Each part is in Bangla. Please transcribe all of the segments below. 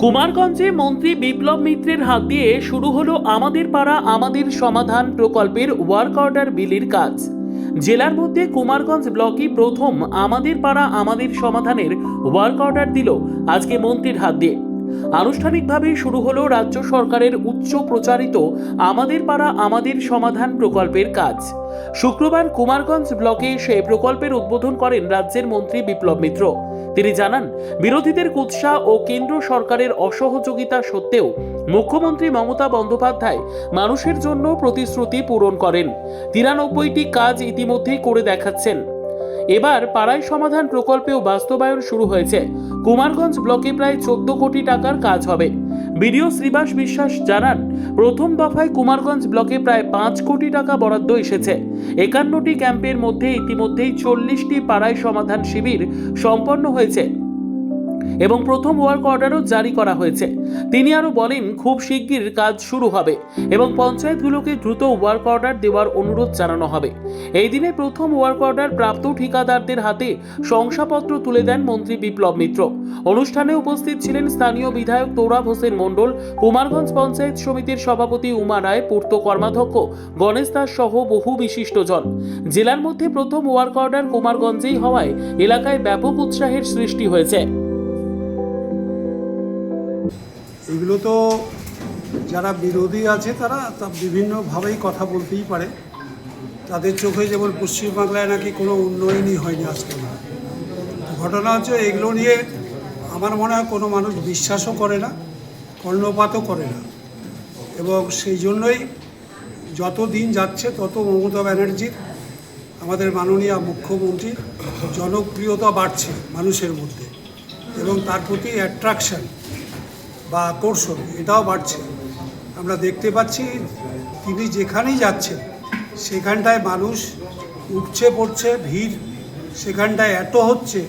কুমারগঞ্জে মন্ত্রী বিপ্লব মিত্রের হাত দিয়ে শুরু হলো আমাদের পাড়া, আমাদের সমাধান প্রকল্পের ওয়ার্ক অর্ডার বিলির কাজ। জেলার মধ্যে কুমারগঞ্জ ব্লকই প্রথম আমাদের পাড়া, আমাদের সমাধানের ওয়ার্ক অর্ডার দিল আজকে মন্ত্রীর হাত দিয়ে। আনুষ্ঠানিকভাবে শুরু হলো রাজ্য সরকারের উচ্চ প্রচারিত আমাদের পাড়া আমাদের সমাধান প্রকল্পের কাজ। শুক্রবার কুমারগঞ্জ ব্লকে এসে প্রকল্পের উদ্বোধন করেন রাজ্যের মন্ত্রী বিপ্লব মিত্র। তিনি জানান, বিরোধীদের কুৎসা ও কেন্দ্র সরকারের অসহযোগিতা সত্ত্বেও মুখ্যমন্ত্রী মমতা বন্দ্যোপাধ্যায় মানুষের জন্য প্রতিশ্রুতি পূরণ করেন। তিরানব্বইটি কাজ ইতিমধ্যেই করে দেখাচ্ছেন। এবার পাড়ায় সমাধান প্রকল্পেও বাস্তবায়ন শুরু হয়েছে। কুমারগঞ্জ ব্লকে প্রায় চোদ্দ কোটি টাকার কাজ হবে। বিডিও শ্রীবাস বিশ্বাস জানান, প্রথম দফায় কুমারগঞ্জ ব্লকে প্রায় পাঁচ কোটি টাকা বরাদ্দ এসেছে। একান্নটি ক্যাম্পের মধ্যে ইতিমধ্যেই চল্লিশটি পাড়ায় সমাধান শিবির সম্পন্ন হয়েছে। এবং প্রথম ওয়ার্ক অর্ডারও জারি করা হয়েছে। তিনি আরও বলেন, খুব শিগগির কাজ শুরু হবে এবং পঞ্চায়েতগুলোকে দ্রুত ওয়ার্ক অর্ডার দেওয়ার অনুরোধ জানানো হবে। এই দিনে প্রথম ওয়ার্ক অর্ডার প্রাপ্ত ঠিকাদারদের হাতে শংসাপত্র তুলে দেন মন্ত্রী বিপ্লব মিত্র। অনুষ্ঠানে উপস্থিত ছিলেন স্থানীয় বিধায়ক তৌরাব হোসেন মণ্ডল, কুমারগঞ্জ পঞ্চায়েত সমিতির সভাপতি উমা রায়, পূর্ত কর্মাধ্যক্ষ গণেশ দাস সহ বহু বিশিষ্টজন। জেলার মধ্যে প্রথম ওয়ার্ক অর্ডার কুমারগঞ্জেই হওয়ায় এলাকায় ব্যাপক উৎসাহের সৃষ্টি হয়েছে। এগুলো তো যারা বিরোধী আছে তারা তা বিভিন্নভাবেই কথা বলতেই পারে। তাদের চোখে যেমন পশ্চিমবাংলায় নাকি কোনো উন্নয়নই হয়নি আজ পর্যন্ত ঘটনা হচ্ছে এগুলো নিয়ে আমার মনে হয় কোনো মানুষ বিশ্বাসও করে না, কর্ণপাতও করে না। এবং সেই জন্যই যত দিন যাচ্ছে তত মমতা ব্যানার্জির, আমাদের মাননীয় মুখ্যমন্ত্রীর জনপ্রিয়তা বাড়ছে মানুষের মধ্যে। এবং তার প্রতি অ্যাট্রাকশন বা আকর্ষণ, এটাও বাড়ছে। আমরা দেখতে পাচ্ছি তিনি যেখানেই যাচ্ছেন, সেখানটায় মানুষ উঠছে পড়ছে, ভিড় সেখানটায় এত হচ্ছে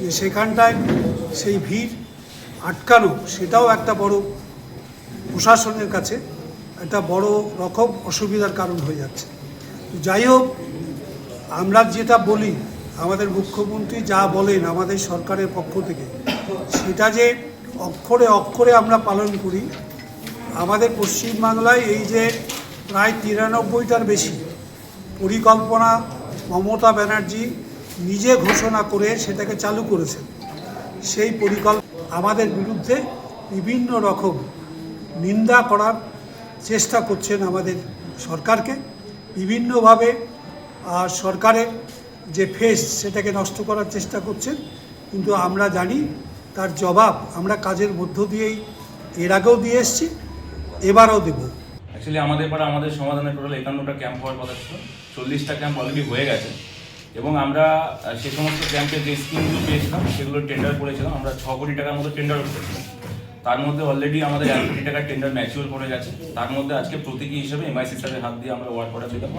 যে সেখানটায় সেই ভিড় আটকানো, সেটাও একটা বড় প্রশাসনের কাছে একটা বড় রকম অসুবিধার কারণ হয়ে যাচ্ছে। যাই হোক, আমরা যেটা বলি, আমাদের মুখ্যমন্ত্রী যা বলেন আমাদের সরকারের পক্ষ থেকে, সেটা যে অক্ষরে অক্ষরে আমরা পালন করি। আমাদের পশ্চিমবাংলায় এই যে প্রায় তিরানব্বইটার বেশি পরিকল্পনা মমতা ব্যানার্জি নিজে ঘোষণা করে সেটাকে চালু করেছেন। সেই পরিকল্পনা আমাদের বিরুদ্ধে বিভিন্ন রকম নিন্দা করার চেষ্টা করছেন আমাদের সরকারকে। বিভিন্নভাবে আর সরকারের যে ফেস সেটাকে নষ্ট করার চেষ্টা করছেন। কিন্তু আমরা জানি তার জবাব আমরা কাজের মধ্য দিয়েই, এর আগেও দিয়ে এসছি, এবারও দেব। অ্যাকচুয়ালি আমাদের পাড়া আমাদের সমাধানের টোটাল একান্নটা ক্যাম্প হওয়ার কথা ছিল। চল্লিশটা ক্যাম্প অলরেডি হয়ে গেছে। এবং আমরা সে সমস্ত ক্যাম্পে যে স্কিমগুলো পেয়েছিলাম, সেগুলো টেন্ডার করেছিলাম। আমরা ছ কোটি টাকার মতো টেন্ডার করেছিলাম। তার মধ্যে অলরেডি আমাদের এক কোটি টাকার টেন্ডার ম্যাচিওর করে গেছে। তার মধ্যে আজকে প্রতীকী হিসেবে এমআইসি স্যারের হাত দিয়ে আমরা ওয়ার্ড করা দিলাম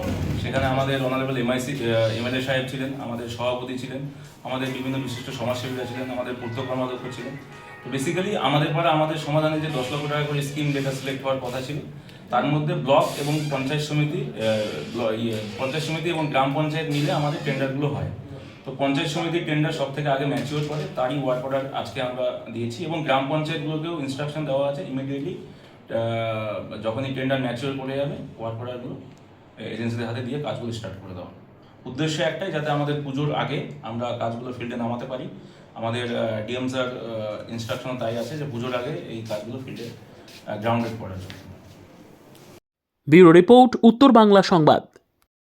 সেখানে আমাদের অনারেবল এমআইসি এমএলএ সাহেব ছিলেন আমাদের সভাপতি ছিলেন আমাদের বিভিন্ন বিশিষ্ট সমাজসেবীরা ছিলেন আমাদের পূর্ত কর্মাধ্যক্ষ ছিলেন। তো বেসিক্যালি আমাদের পাড়া আমাদের সমাধানে যে দশ লক্ষ টাকা করে স্কিম যেটা সিলেক্ট হওয়ার কথা ছিল তার মধ্যে ব্লক এবং পঞ্চায়েত সমিতি ইয়ে, পঞ্চায়েত সমিতি এবং গ্রাম পঞ্চায়েত মিলে আমাদের টেন্ডারগুলো হয়। তো পঞ্চায়েত সমিতির টেন্ডার সব থেকে আগে ম্যাচিওর করে, তারই ওয়ার্ক অর্ডার আজকে আমরা দিয়েছি এবং গ্রাম পঞ্চায়েতগুলোকেও ইনস্ট্রাকশন দেওয়া আছে ইমিডিয়েটলি যখনই টেন্ডার ম্যাচিওর করে যাবে ওয়ার্ক অর্ডারগুলো এজেন্সিদের হাতে দিয়ে কাজগুলো স্টার্ট করে দেওয়া উদ্দেশ্য একটাই, যাতে আমাদের পুজোর আগে আমরা কাজগুলো ফিল্ডে নামাতে পারি। আমাদের ডিএম স্যার ইনস্ট্রাকশন তাই আছে যে পুজোর আগে এই কাজগুলো ফিল্ডে গ্রাউন্ডেড করার জন্য। ব্যুরো রিপোর্ট, উত্তর বাংলা সংবাদ।